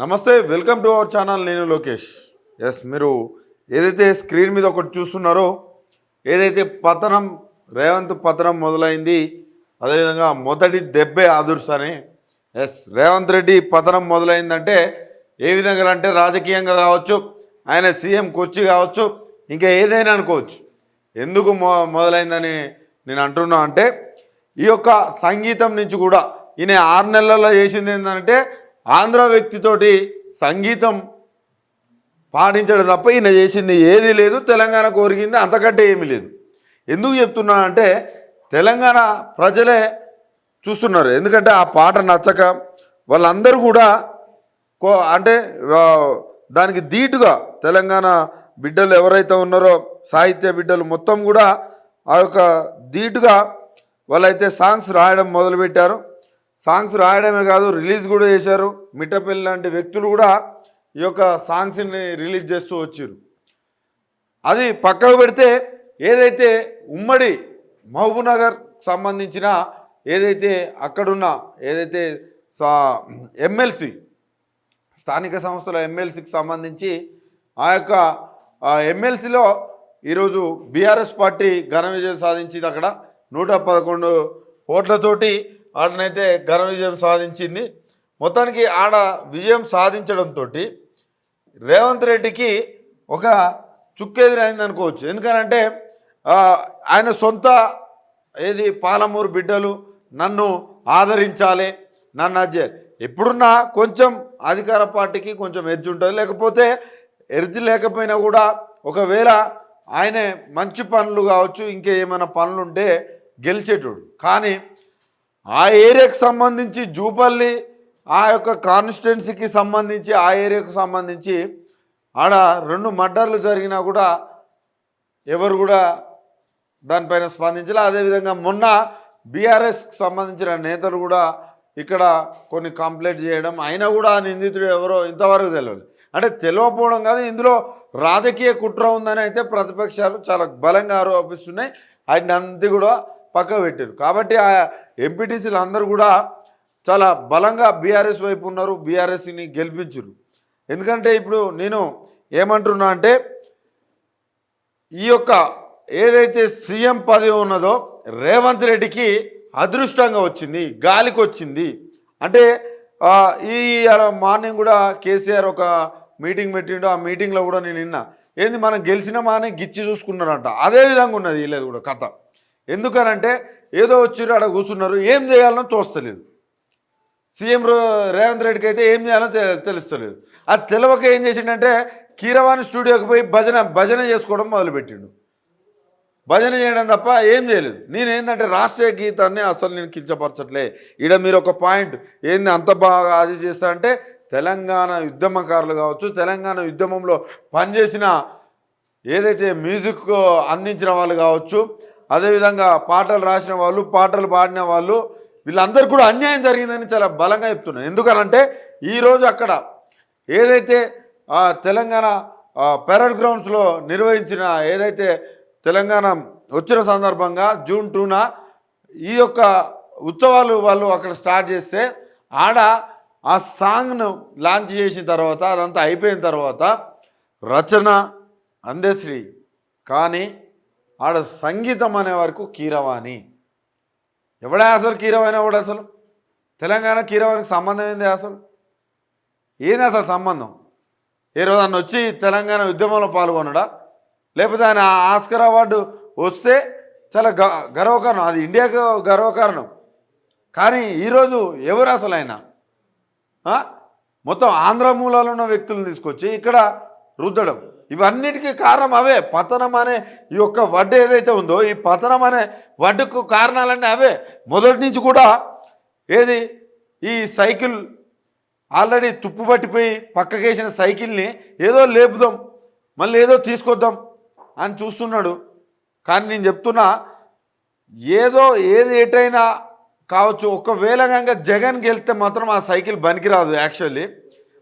నమస్తే welcome to our channel. నేను Lokesh. Yes మీరు ఏదైతే స్క్రీన్ మీద ఒకటి చూస్తున్నారో ఏదైతే పతనం రేవంత్ పతనం మొదలైంది అదేవిధంగా మొదటి దెబ్బే ఆదుర్స్ అని ఎస్ రేవంత్ రెడ్డి పతనం మొదలైందంటే ఏ విధంగా అంటే రాజకీయంగా కావచ్చు ఆయన సీఎం కొచ్చి కావచ్చు ఇంకా ఏదైనా అనుకోవచ్చు. ఎందుకు మొ మొదలైందని నేను అంటున్నా అంటే ఈ యొక్క సంగీతం నుంచి కూడా ఈయన ఆరు నెలల్లో చేసింది ఏంటంటే ఆంధ్ర వ్యక్తితోటి సంగీతం పాటించడం తప్ప ఈయన చేసింది ఏది లేదు తెలంగాణ కోరికింది అంతకంటే ఏమీ లేదు. ఎందుకు చెప్తున్నానంటే తెలంగాణ ప్రజలే చూస్తున్నారు. ఎందుకంటే ఆ పాట నచ్చక వాళ్ళందరూ కూడా కో అంటే దానికి ధీటుగా తెలంగాణ బిడ్డలు ఎవరైతే ఉన్నారో సాహిత్య బిడ్డలు మొత్తం కూడా ఆ యొక్క ధీటుగా వాళ్ళైతే సాంగ్స్ రాయడం మొదలుపెట్టారు. సాంగ్స్ రాయడమే కాదు రిలీజ్ కూడా చేశారు. మిట్టపల్లి లాంటి వ్యక్తులు కూడా ఈ యొక్క సాంగ్స్ని రిలీజ్ చేస్తూ వచ్చారు అది పక్కకు పెడితే ఏదైతే ఉమ్మడి మహబూబ్నగర్ సంబంధించిన ఏదైతే అక్కడున్న ఏదైతే సా ఎమ్మెల్సీ స్థానిక సంస్థల ఎమ్మెల్సీకి సంబంధించి ఆ యొక్క ఎమ్మెల్సీలో ఈరోజు బీఆర్ఎస్ పార్టీ ఘన విజయం సాధించింది అక్కడ. నూట పదకొండు ఓట్లతోటి ఆడనైతే ఘన విజయం సాధించింది. మొత్తానికి ఆడ విజయం సాధించడంతో రేవంత్ రెడ్డికి ఒక చుక్కెదురైంది అనుకోవచ్చు. ఎందుకనంటే ఆయన సొంత ఏది పాలమూరు బిడ్డలు నన్ను ఆదరించాలి నన్ను అది ఎప్పుడున్నా కొంచెం అధికార పార్టీకి కొంచెం ఎడ్జ్ ఉంటుంది. లేకపోతే ఎర్జి లేకపోయినా కూడా ఒకవేళ ఆయనే మంచి పనులు కావచ్చు ఇంకా ఏమైనా పనులుంటే గెలిచేటోడు. కానీ ఆ ఏరియాకు సంబంధించి జూపల్లి ఆ యొక్క కాన్స్టిట్యున్సీకి సంబంధించి ఆ ఏరియాకు సంబంధించి ఆడ రెండు మర్డర్లు జరిగినా కూడా ఎవరు కూడా దానిపైన స్పందించాలి. అదేవిధంగా మొన్న బీఆర్ఎస్కి సంబంధించిన నేతలు కూడా ఇక్కడ కొన్ని కంప్లైంట్ చేయడం అయినా కూడా ఆ నిందితుడు ఎవరో ఇంతవరకు తెలియదు అంటే తెలియకపోవడం కాదు ఇందులో రాజకీయ కుట్ర ఉందని అయితే ప్రతిపక్షాలు చాలా బలంగా ఆరోపిస్తున్నాయి. అండ్ అంతా కూడా పక్క పెట్టారు. కాబట్టి ఆ ఎంపీటీసీలు అందరూ కూడా చాలా బలంగా బీఆర్ఎస్ వైపు ఉన్నారు బీఆర్ఎస్ని గెలిపించరు ఎందుకంటే ఇప్పుడు నేను ఏమంటున్నా అంటే ఈ యొక్క ఏదైతే సీఎం పదవి ఉన్నదో రేవంత్ రెడ్డికి అదృష్టంగా వచ్చింది గాలికి వచ్చింది. అంటే ఈ మార్నింగ్ కూడా కేసీఆర్ ఒక మీటింగ్ పెట్టిండు ఆ మీటింగ్లో కూడా నేను నిన్న ఏంది మనం గెలిచినామా అని గిచ్చి చూసుకున్నారంట. అదే విధంగా ఉన్నది వీళ్ళది కూడా కథ. ఎందుకనంటే ఏదో వచ్చిరు అక్కడ కూర్చున్నారు ఏం చేయాలనో తోస్తలేదు. సీఎం రేవంత్ రెడ్డికి అయితే ఏం చేయాలో తె- తెలుస్తలేదు. అది తెలవక ఏం చేసిండంటే కీరవాణి స్టూడియోకి పోయి భజన భజన చేసుకోవడం మొదలుపెట్టిండు. భజన చేయడం తప్ప ఏం చేయలేదు. నేను ఏంటంటే రాష్ట్రీయ గీతాన్ని అసలు నేను కించపరచట్లే. ఈడ మీరు ఒక పాయింట్ ఏంది అంత బాగా అది చేస్తా అంటే తెలంగాణ ఉద్యమకారులు కావచ్చు తెలంగాణ ఉద్యమంలో పనిచేసిన ఏదైతే మ్యూజిక్ అందించిన వాళ్ళు కావచ్చు అదేవిధంగా పాటలు రాసిన వాళ్ళు పాటలు పాడిన వాళ్ళు వీళ్ళందరూ కూడా అన్యాయం జరిగిందని చాలా బలంగా చెప్తున్నారు. ఎందుకనంటే ఈరోజు అక్కడ ఏదైతే తెలంగాణ పెరడ్ గ్రౌండ్స్లో నిర్వహించిన ఏదైతే తెలంగాణ వచ్చిన సందర్భంగా జూన్ టూన ఈ యొక్క ఉత్సవాలు వాళ్ళు అక్కడ స్టార్ట్ చేస్తే ఆడ ఆ సాంగ్ను లాంచ్ చేసిన తర్వాత అదంతా అయిపోయిన తర్వాత రచన అందశ్రీ. కానీ ఆడ సంగీతం అనే వరకు కీరవాణి. ఎవడే అసలు కీరవాణి ఎవడు అసలు? తెలంగాణ కీరవాణికి సంబంధం ఏంది అసలు? ఏంది అసలు సంబంధం? ఏ రోజు అన్న వచ్చి తెలంగాణ ఉద్యమంలో పాల్గొనడా లేకపోతే ఆయన ఆస్కర్ అవార్డు వస్తే చాలా గ గర్వకారణం. అది ఇండియాకు గర్వకారణం. కానీ ఈరోజు ఎవరు అసలు ఆయన? మొత్తం ఆంధ్ర మూలాలు ఉన్న వ్యక్తులను తీసుకొచ్చి ఇక్కడ రుద్దడం. ఇవన్నిటికీ కారణం అవే. పతనం అనే ఈ యొక్క వడ్డు ఏదైతే ఉందో ఈ పతనం అనే వడ్డుకు కారణాలన్నీ అవే. మొదటి నుంచి కూడా ఏది? ఈ సైకిల్ ఆల్రెడీ తుప్పు పట్టిపోయి పక్కకేసిన సైకిల్ని ఏదో లేపుదాం మళ్ళీ ఏదో తీసుకొద్దాం అని చూస్తున్నాడు. కానీ నేను చెప్తున్నా ఏదో ఏది ఎటైనా కావచ్చు ఒకవేళ కనుక జగన్ గెలిస్తే మాత్రం ఆ సైకిల్ పనికిరాదు యాక్చువల్లీ.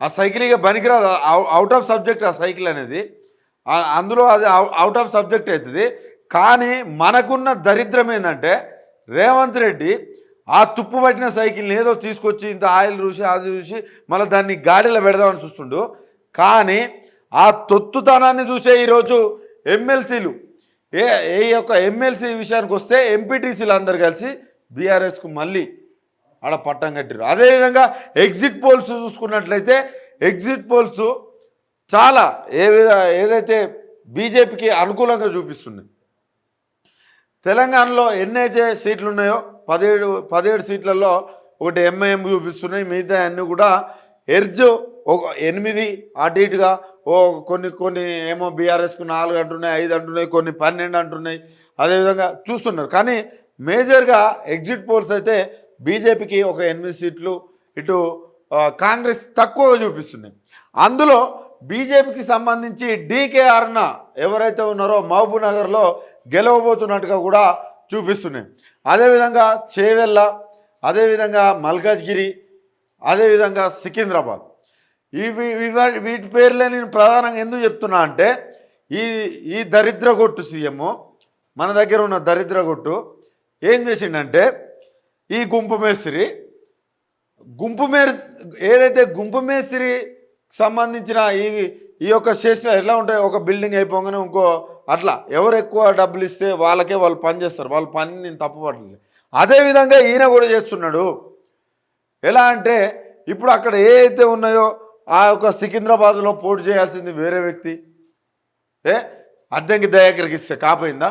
ఆ సైకిల్ ఇక పనికిరాదు. అవుట్ ఆఫ్ సబ్జెక్ట్ ఆ సైకిల్ అనేది. అందులో అది అవుట్ ఆఫ్ సబ్జెక్ట్ అవుతుంది కానీ మనకున్న దరిద్రం ఏంటంటే రేవంత్ రెడ్డి ఆ తుప్పు పట్టిన సైకిల్ని ఏదో తీసుకొచ్చి ఇంత ఆయిల్ చూసి అది చూసి మళ్ళీ దాన్ని గాడిలో పెడదామని చూస్తుండు. కానీ ఆ తొత్తుతనాన్ని చూసే ఈరోజు ఎమ్మెల్సీలు ఏ ఏ యొక్క ఎమ్మెల్సీ విషయానికి వస్తే ఎంపీటీసీలు అందరు కలిసి బీఆర్ఎస్కు మళ్ళీ ఆడ పట్టం కట్టారు అదేవిధంగా ఎగ్జిట్ పోల్స్ చూసుకున్నట్లయితే ఎగ్జిట్ పోల్స్ చాలా ఏ విధ ఏదైతే బీజేపీకి అనుకూలంగా చూపిస్తుంది. తెలంగాణలో ఎన్నైతే సీట్లు ఉన్నాయో పదిహేడు పదిహేడు సీట్లలో ఒకటి ఎంఐఎం చూపిస్తున్నాయి. మిగతా అన్నీ కూడా ఎర్జ్ ఒక ఎనిమిది అటు ఇటుగా ఓ కొన్ని కొన్ని ఏమో బీఆర్ఎస్కు నాలుగు అంటున్నాయి ఐదు అంటున్నాయి కొన్ని పన్నెండు అంటున్నాయి. అదేవిధంగా చూస్తున్నారు. కానీ మేజర్గా ఎగ్జిట్ పోల్స్ అయితే బీజేపీకి ఒక ఎనిమిది సీట్లు ఇటు కాంగ్రెస్ తక్కువ చూపిస్తున్నాయి అందులో బీజేపీకి సంబంధించి డీకేఆర్న ఎవరైతే ఉన్నారో మహబూబ్ నగర్లో గెలవబోతున్నట్టుగా కూడా చూపిస్తున్నాయి అదేవిధంగా చేవెళ్ళ అదేవిధంగా మల్కాజ్గిరి అదేవిధంగా సికింద్రాబాద్. ఇవి వీటి పేర్లే నేను ప్రధానంగా ఎందుకు చెప్తున్నా అంటే ఈ ఈ దరిద్ర కొట్టు సీఎం మన దగ్గర ఉన్న దరిద్ర కొట్టు ఏం చేసిండంటే ఈ గుంపు మేస్త్రి గుంపు మేర్ ఏదైతే గుంపు మేస్త్రి సంబంధించిన ఈ ఈ యొక్క చేసిన ఎట్లా ఉంటాయి ఒక బిల్డింగ్ అయిపోగానే ఇంకో అట్లా. ఎవరు ఎక్కువ డబ్బులు ఇస్తే వాళ్ళకే వాళ్ళు పని చేస్తారు. వాళ్ళ పని నేను తప్పుపడలేదు అదేవిధంగా ఈయన కూడా చేస్తున్నాడు. ఎలా అంటే ఇప్పుడు అక్కడ ఏ అయితే ఉన్నాయో ఆ యొక్క సికింద్రాబాద్లో పోటీ చేయాల్సింది వేరే వ్యక్తి. ఏ? అద్దెంకి దయాకరికి ఇస్తే కాపోయిందా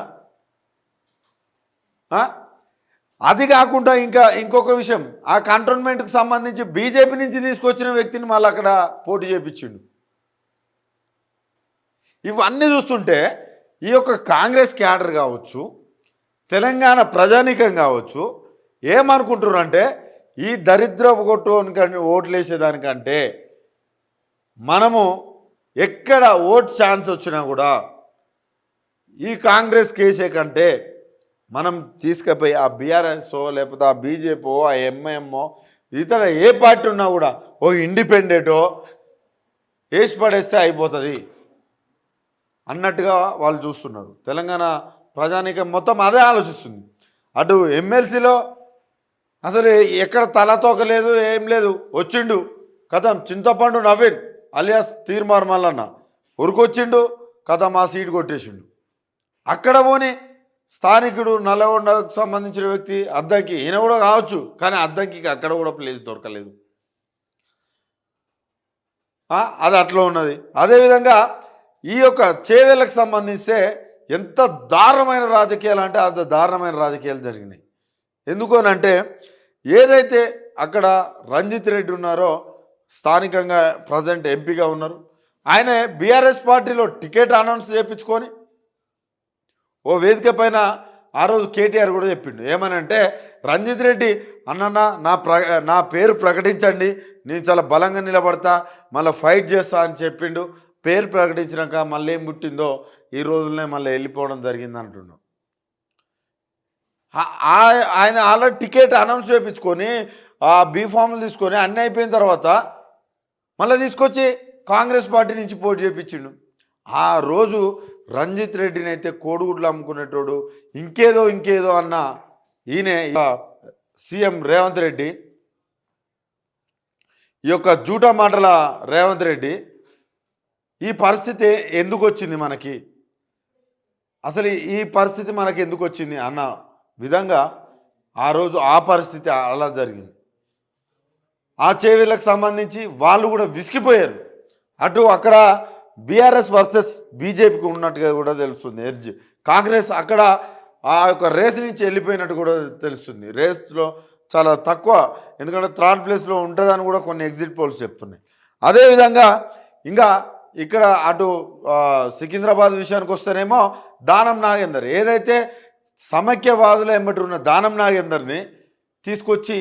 అది కాకుండా ఇంకా ఇంకొక విషయం ఆ కంటోన్మెంట్కి సంబంధించి బీజేపీ నుంచి తీసుకొచ్చిన వ్యక్తిని మళ్ళీ అక్కడ పోటీ చేపించిండు. ఇవన్నీ చూస్తుంటే ఈ యొక్క కాంగ్రెస్ క్యాడర్ కావచ్చు తెలంగాణ ప్రజానీకం కావచ్చు ఏమనుకుంటున్నారు అంటే ఈ దరిద్ర కొట్టు ఓట్లు వేసేదానికంటే మనము ఎక్కడ ఓట్ ఛాన్స్ వచ్చినా కూడా ఈ కాంగ్రెస్ కేసే కంటే మనం తీసుకుపోయి ఆ బీఆర్ఎస్ఓ లేకపోతే ఆ బీజేపీ ఆ ఎంఐఎంఓ ఇతర ఏ పార్టీ ఉన్నా కూడా ఓ ఇండిపెండెంటో వేసి పడేస్తే అయిపోతుంది అన్నట్టుగా వాళ్ళు చూస్తున్నారు. తెలంగాణ ప్రజానీకం మొత్తం అదే ఆలోచిస్తుంది. అటు ఎమ్మెల్సీలో అసలు ఎక్కడ తలతోక లేదు ఏం లేదు. వచ్చిండు కథం చింతపండు నవీన్ అలియాస్ తీర్మార్ మల్లన్న. ఉరికొచ్చిండు కథం ఆ సీట్ కొట్టేసిండు. అక్కడ పోని స్థానికుడు నల్లగొండకు సంబంధించిన వ్యక్తి అద్దంకి ఈయన కూడా కావచ్చు కానీ అద్దంకి అక్కడ కూడా ప్లేస్ దొరకలేదు. అది అట్లా ఉన్నది. అదేవిధంగా ఈ యొక్క చేవేళ్ళకు సంబంధిస్తే ఎంత దారుణమైన రాజకీయాలు అంటే అంత దారుణమైన రాజకీయాలు జరిగినాయి. ఎందుకు అంటే ఏదైతే అక్కడ రంజిత్ రెడ్డి ఉన్నారో స్థానికంగా ప్రజెంట్ ఎంపీగా ఉన్నారు ఆయన బీఆర్ఎస్ పార్టీలో టికెట్ అనౌన్స్ చేయించుకొని ఓ వేదిక పైన ఆ రోజు కేటీఆర్ కూడా చెప్పిండు. ఏమనంటే రంజిత్ రెడ్డి అన్నన్న నా ప్ర నా పేరు ప్రకటించండి. నేను చాలా బలంగా నిలబడతా మళ్ళీ ఫైట్ చేస్తా అని చెప్పిండు. పేరు ప్రకటించినాక మళ్ళీ ఏం పుట్టిందో ఈ రోజులనే మళ్ళీ వెళ్ళిపోవడం జరిగింది అంటుండు. ఆయన ఆల్రెడీ టికెట్ అనౌన్స్ చేయించుకొని ఆ బీ ఫామ్లు తీసుకొని అన్నీ అయిపోయిన తర్వాత మళ్ళీ తీసుకొచ్చి కాంగ్రెస్ పార్టీ నుంచి పోటీ చేయించిండు ఆ రోజు రంజిత్ రెడ్డిని అయితే కోడిగుడ్లు అమ్ముకునేటోడు ఇంకేదో ఇంకేదో అన్న ఈయన సీఎం రేవంత్ రెడ్డి. ఈ యొక్క జూటా మాటల రేవంత్ రెడ్డి ఈ పరిస్థితి ఎందుకు వచ్చింది మనకి? అసలు ఈ పరిస్థితి మనకి ఎందుకు వచ్చింది అన్న విధంగా ఆ రోజు ఆ పరిస్థితి అలా జరిగింది. ఆ చేవీళ్ళకి సంబంధించి వాళ్ళు కూడా విసిగిపోయారు. అటు అక్కడ బీఆర్ఎస్ వర్సెస్ బీజేపీకి ఉన్నట్టుగా కూడా తెలుస్తుంది. ఎర్జ్ కాంగ్రెస్ అక్కడ ఆ యొక్క రేస్ నుంచి వెళ్ళిపోయినట్టు కూడా తెలుస్తుంది. రేస్లో చాలా తక్కువ ఎందుకంటే థర్డ్ ప్లేస్లో ఉంటుందని కూడా కొన్ని ఎగ్జిట్ పోల్స్ చెప్తున్నాయి. అదేవిధంగా ఇంకా ఇక్కడ అటు సికింద్రాబాద్ విషయానికి వస్తేనేమో దానం నాగేందర్ ఏదైతే సమైక్యవాదులు ఎమ్మటి ఉన్న దానం నాగేందర్ని తీసుకొచ్చి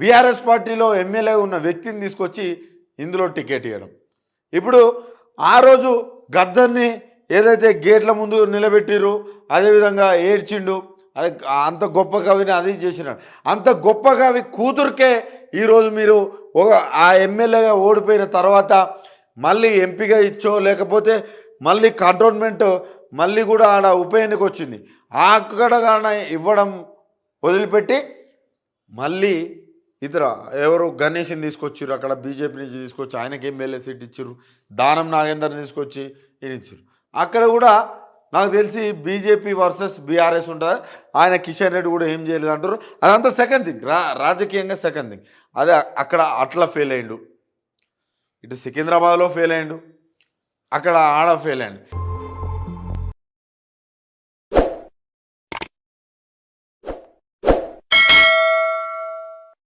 బీఆర్ఎస్ పార్టీలో ఎమ్మెల్యే ఉన్న వ్యక్తిని తీసుకొచ్చి ఇందులో టికెట్ ఇవ్వడం ఇప్పుడు ఆ రోజు గద్దర్ని ఏదైతే గేట్ల ముందు నిలబెట్టిరు అదేవిధంగా ఏడ్చిండు. అదే అంత గొప్ప కవిని అది చేసినాడు. అంత గొప్ప కవి కూతురికే ఈరోజు మీరు ఒక ఆ ఎమ్మెల్యేగా ఓడిపోయిన తర్వాత మళ్ళీ ఎంపీగా ఇచ్చో లేకపోతే మళ్ళీ కంటోన్మెంట్ మళ్ళీ కూడా ఆడ ఉప ఎన్నిక వచ్చింది. అక్కడ కానీ ఇవ్వడం వదిలిపెట్టి మళ్ళీ ఇతర ఎవరు గణేష్ని తీసుకొచ్చారు అక్కడ బీజేపీ నుంచి తీసుకొచ్చి ఆయనకి ఎమ్మెల్యే సీట్ ఇచ్చారు దానం నాగేందర్ని తీసుకొచ్చి ఈయన ఇచ్చారు అక్కడ కూడా నాకు తెలిసి బీజేపీ వర్సెస్ బీఆర్ఎస్ ఉంటుంది? ఆయన కిషన్ రెడ్డి కూడా ఏం చేయలేదు అంటారు. అదంతా సెకండ్ థింగ్ రా రాజకీయంగా సెకండ్ థింగ్ అదే అక్కడ అట్లా ఫెయిల్ అయ్యిండు ఇటు సికింద్రాబాద్లో ఫెయిల్ అయ్యిండు అక్కడ ఆడ ఫెయిల్ అయ్యిండు